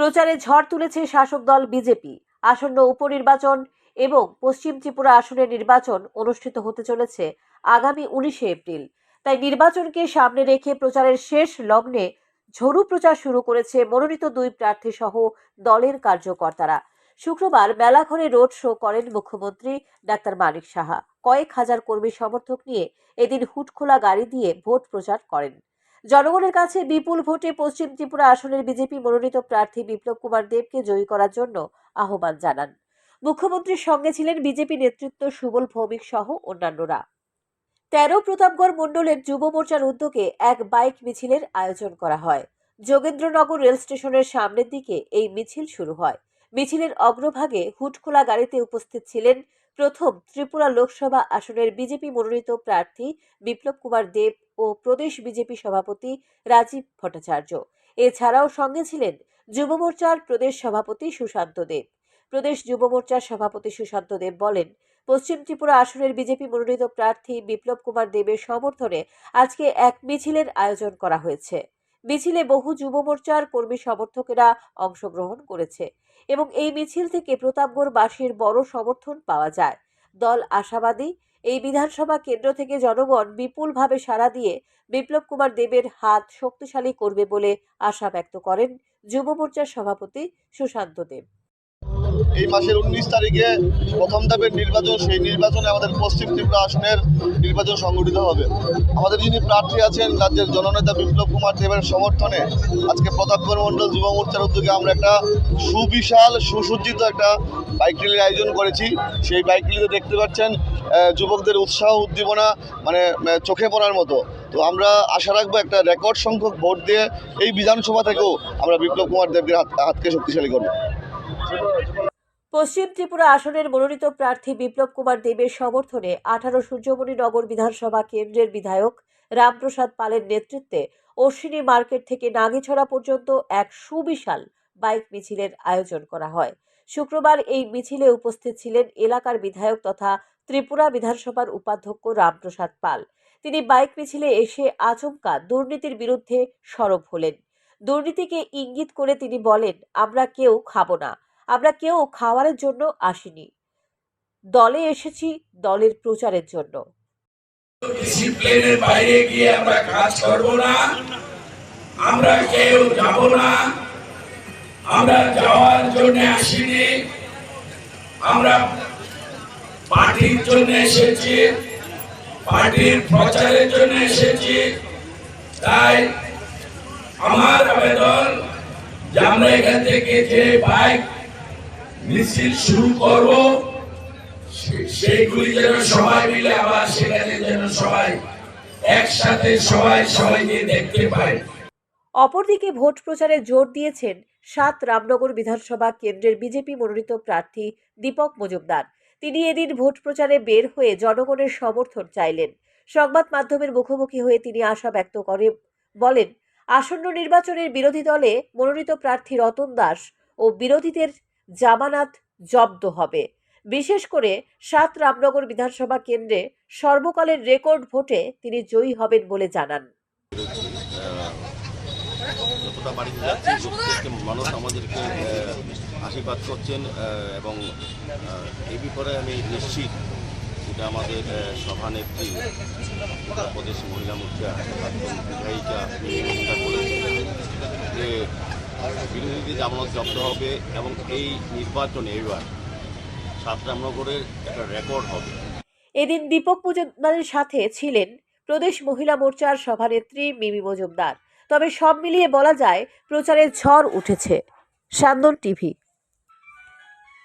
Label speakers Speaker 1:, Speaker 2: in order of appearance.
Speaker 1: প্রচারে ঝড় তুলেছে শাসক দল বিজেপি। আসন্ন উপনির্বাচন এবং পশ্চিম ত্রিপুরা আসনের নির্বাচন অনুষ্ঠিত হতে চলেছে আগামী উনিশে এপ্রিল। তাই নির্বাচনকে সামনে রেখে প্রচারের শেষ লগ্নে ঝড়ু প্রচার শুরু করেছে মনোনীত দুই প্রার্থী সহ দলের কার্যকর্তারা। শুক্রবার মেলাঘরে রোড শো করেন মুখ্যমন্ত্রী ডাক্তার মানিক সাহা। কয়েক হাজার কর্মী সমর্থক নিয়ে এদিন হুটখোলা গাড়ি দিয়ে ভোট প্রচার করেন। জনগণের কাছে বিপুল ভোটে পশ্চিম ত্রিপুরা আসনের বিজেপি মনোনীত প্রার্থী বিপ্লব কুমার দেবকে জয়ী করার জন্য আহ্বান জানান। মুখ্যমন্ত্রীর সঙ্গে ছিলেন বিজেপি নেতৃত্ব সুবল ভৌমিক সহ অন্যান্যরা। তেরো প্রতাপগড় মণ্ডলের যুব মোর্চার উদ্যোগে এক বাইক মিছিলের আয়োজন করা হয়। যোগেন্দ্রনগর রেল স্টেশনের সামনের দিকে এই মিছিল শুরু হয়। মিছিলের অগ্রভাগে হুটখোলা গাড়িতে উপস্থিত ছিলেন প্রথম ত্রিপুরা লোকসভা আসনের বিজেপি মনোনীত প্রার্থী বিপ্লব কুমার দেব ও প্রদেশ বিজেপি সভাপতি রাজীব ভট্টাচার্য। এছাড়াও সঙ্গে ছিলেন যুব মোর্চার প্রদেশ সভাপতি সুশান্ত দেব। প্রদেশ যুব মোর্চার সভাপতি সুশান্ত দেব বলেন, পশ্চিম ত্রিপুরা আসনের বিজেপি মনোনীত প্রার্থী বিপ্লব কুমার দেবের সমর্থনে আজকে এক মিছিলের আয়োজন করা হয়েছে। মিছিলে বহু যুব মোর্চার কর্মী সমর্থকেরা অংশগ্রহণ করেছে এবং এই মিছিল থেকে প্রতাপগড়বাসীর বড় সমর্থন পাওয়া যায়। দল আশাবাদী এই বিধানসভা কেন্দ্র থেকে জনগণ বিপুলভাবে সাড়া দিয়ে বিপ্লব কুমার দেবের হাত শক্তিশালী করবে বলে আশা ব্যক্ত করেন যুব মোর্চার সভাপতি সুশান্ত দেব।
Speaker 2: এই মাসের উনিশ তারিখে প্রথম ধাপের নির্বাচন, সেই নির্বাচনে আমাদের পশ্চিম ত্রিপুরা আসনের নির্বাচন সংগঠিত হবে। আমাদের যিনি প্রার্থী আছেন, রাজ্যের জননেতা বিপ্লব কুমার দেবের সমর্থনে আজকে প্রতাপগড় মণ্ডল যুব মোর্চার উদ্যোগে আমরা একটা সুবিশাল, সুসজ্জিত একটা বাইক র্যালির আয়োজন করেছি। সেই বাইক র্যালিতে দেখতে পাচ্ছেন যুবকদের উৎসাহ, উদ্দীপনা মানে চোখে পড়ার মতো। তো আমরা আশা রাখব একটা রেকর্ড সংখ্যক ভোট দিয়ে এই বিধানসভা থেকেও আমরা বিপ্লব কুমার দেবকে হাত, হাতকে শক্তিশালী করব।
Speaker 1: পশ্চিম ত্রিপুরা আসনের মনোনীত প্রার্থী বিপ্লব কুমার দেবের সমর্থনে আঠারো সূর্যমণি নগর বিধানসভা কেন্দ্রের বিধায়ক রামপ্রসাদ পালের নেতৃত্বে অশ্বিনী মার্কেট থেকে নাগিছড়া পর্যন্ত এক সুবিশাল বাইক মিছিলের আয়োজন করা হয়। শুক্রবার এই মিছিলে উপস্থিত ছিলেন এলাকার বিধায়ক তথা ত্রিপুরা বিধানসভার উপাধ্যক্ষ রামপ্রসাদ পাল। তিনি বাইক মিছিলে এসে আচমকা দুর্নীতির বিরুদ্ধে সরব হলেন। দুর্নীতিকে ইঙ্গিত করে তিনি বলেন, আমরা কেউ খাব না। আমরা কেউ খাওয়ারের জন্য আসিনি। দলে এসেছি দলের প্রচারের জন্য।
Speaker 3: ডিসিপ্লিনের বাইরে গিয়ে আমরা কাজ করব না। আমরা কেউ যাব না। আমরা যাওয়ার জন্য আসিনি। আমরা পার্টির জন্য এসেছি। পার্টির প্রচারের জন্য এসেছি। তাই আমার আবেদন যে আমরা এখান থেকে যে বাইক মিছিল শুরু করব। সেইগুলি যেন সবাই মিলে আবার সেখানে যেন সবাই একসাথে সবাই সবাইকে দেখতে পায়।
Speaker 1: অপরদিকে ভোট প্রচারে জোর দিয়েছেন সাত রামনগর বিধানসভা কেন্দ্রের বিজেপি মনোনীত প্রার্থী দীপক মজুমদার। তিনি এদিন ভোট প্রচারে বের হয়ে জনগণের সমর্থন চাইলেন। সংবাদ মাধ্যমের মুখোমুখি হয়ে তিনি আশা ব্যক্ত করে বলেন, আসন্ন নির্বাচনের বিরোধী দলে মনোনীত প্রার্থী রতন দাস ও বিরোধীদের জামানাত জব্দ হবে। বিশেষ করে সাত রামনগর বিধানসভা কেন্দ্রে সর্বকালের রেকর্ড ভোটে তিনি জয়ী হবেন বলে জানান।
Speaker 4: মানুষ আমাদেরকে আশীর্বাদ করছেন এবং এই ব্যাপারে আমি নিশ্চিত যেটা আমাদের সভানেত্রী উত্তরপ্রদেশ মহিলা মোর্চা বিধায়িকা যে বিরোধীদের জামানত জব্দ হবে এবং এই নির্বাচনে এবার সাত রামনগরের একটা রেকর্ড হবে।
Speaker 1: এদিন দীপক মজুমদারের সাথে ছিলেন প্রদেশ মহিলা মোর্চার সভানেত্রী মিমি মজুমদার। তবে সব মিলিয়ে বলা যায়, প্রচারের ঝড় উঠেছে। সান্দন টিভি